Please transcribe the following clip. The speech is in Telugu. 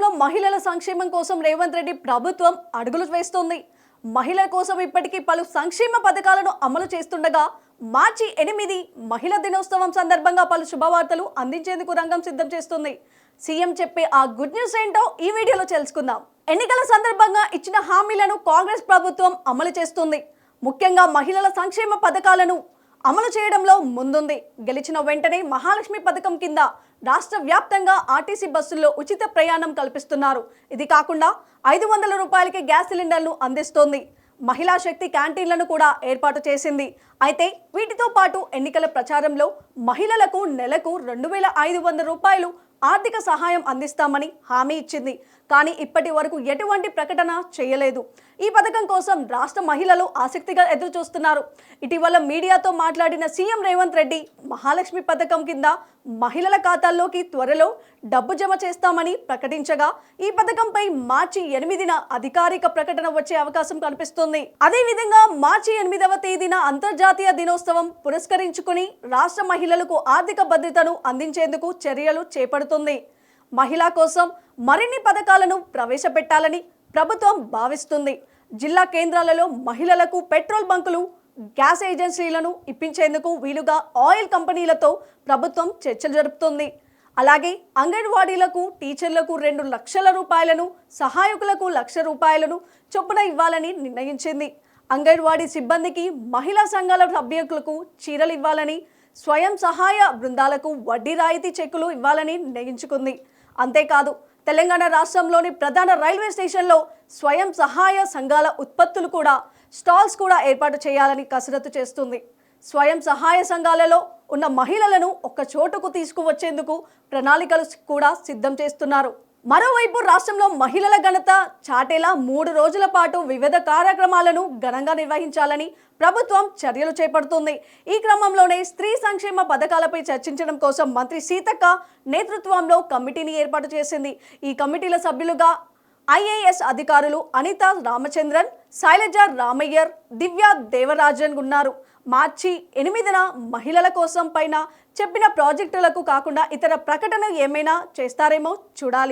రాష్ట్రంలో మహిళల సంక్షేమం కోసం రేవంత్ రెడ్డి ప్రభుత్వం అడుగులు వేస్తోంది. మహిళల కోసం ఇప్పటికీ పలు సంక్షేమ పథకాలను అమలు చేస్తుండగా మార్చి ఎనిమిది మహిళా దినోత్సవం సందర్భంగా పలు శుభవార్తలు అందించేందుకు రంగం సిద్ధం చేస్తుంది. సీఎం చెప్పే ఆ గుడ్ న్యూస్ ఏంటో ఈ వీడియోలో తెలుసుకుందాం. ఎన్నికల సందర్భంగా ఇచ్చిన హామీలను కాంగ్రెస్ ప్రభుత్వం అమలు చేస్తుంది. ముఖ్యంగా మహిళల సంక్షేమ పథకాలను అమలు చేయడంలో ముందుంది. గెలిచిన వెంటనే మహాలక్ష్మి పథకం కింద రాష్ట్ర వ్యాప్తంగా ఆర్టీసీ బస్సుల్లో ఉచిత ప్రయాణం కల్పిస్తున్నారు. ఇది కాకుండా ఐదు వందల రూపాయలకి గ్యాస్ సిలిండర్లు అందిస్తోంది. మహిళా శక్తి క్యాంటీన్లను కూడా ఏర్పాటు చేసింది. అయితే వీటితో పాటు ఎన్నికల ప్రచారంలో మహిళలకు నెలకు రెండు వేల ఐదు వందల రూపాయలు ఆర్థిక సహాయం అందిస్తామని హామీ ఇచ్చింది. కానీ ఇప్పటి వరకు ఎటువంటి ప్రకటన చేయలేదు. ఈ పథకం కోసం రాష్ట్ర మహిళలు ఆసక్తిగా ఎదురు చూస్తున్నారు ఇటీవల మీడియాతో మాట్లాడిన సీఎం రేవంత్ రెడ్డి మహాలక్ష్మి పథకం కింద మహిళల ఖాతాల్లోకి త్వరలో డబ్బు జమ చేస్తామని ప్రకటించగా ఈ పథకంపై మార్చి ఎనిమిదిన అధికారిక ప్రకటన వచ్చే అవకాశం కనిపిస్తుంది. అదేవిధంగా మార్చి ఎనిమిదవ తేదీన అంతర్జాతీయ దినోత్సవం పురస్కరించుకుని రాష్ట్ర మహిళలకు ఆర్థిక భద్రతను అందించేందుకు చర్యలు చేపడుతుంది మహిళా కోసం మరిన్ని పథకాలను ప్రవేశపెట్టాలని ప్రభుత్వం భావిస్తుంది. జిల్లా కేంద్రాలలో మహిళలకు పెట్రోల్ బంకులు గ్యాస్ ఏజెన్సీలను ఇప్పించేందుకు వీలుగా ఆయిల్ కంపెనీలతో ప్రభుత్వం చర్చలు జరుపుతుంది. అలాగే అంగన్వాడీలకు టీచర్లకు రెండు లక్షల రూపాయలను సహాయకులకు లక్ష రూపాయలను చొప్పున ఇవ్వాలని నిర్ణయించింది. అంగన్వాడీ సిబ్బందికి మహిళా సంఘాల సభ్యులకు చీరలు ఇవ్వాలని స్వయం సహాయ బృందాలకు వడ్డీ రాయితీ చెక్కులు ఇవ్వాలని నిర్ణయించుకుంది. అంతేకాదు తెలంగాణ రాష్ట్రంలోని ప్రధాన రైల్వే స్టేషన్లో స్వయం సహాయ సంఘాల ఉత్పత్తులు కూడా స్టాల్స్ కూడా ఏర్పాటు చేయాలని కసరత్తు చేస్తుంది. స్వయం సహాయ సంఘాలలో ఉన్న మహిళలను ఒక చోటుకు తీసుకువచ్చేందుకు ప్రణాళికలు కూడా సిద్ధం చేస్తున్నారు. మరోవైపు రాష్ట్రంలో మహిళల ఘనత చాటేలా మూడు రోజుల పాటు వివిధ కార్యక్రమాలను ఘనంగా నిర్వహించాలని ప్రభుత్వం చర్యలు చేపడుతుంది. ఈ క్రమంలోనే స్త్రీ సంక్షేమ పథకాలపై చర్చించడం కోసం మంత్రి సీతక్క నేతృత్వంలో కమిటీని ఏర్పాటు చేసింది. ఈ కమిటీల సభ్యులుగా ఐఏఎస్ అధికారులు అనిత రామచంద్రన్ శైలజ రామయ్యర్ దివ్య దేవరాజన్ ఉన్నారు. మార్చి ఎనిమిదిన మహిళల కోసం పైన చెప్పిన ప్రాజెక్టులకు కాకుండా ఇతర ప్రకటన ఏమైనా చేస్తారేమో చూడాలి.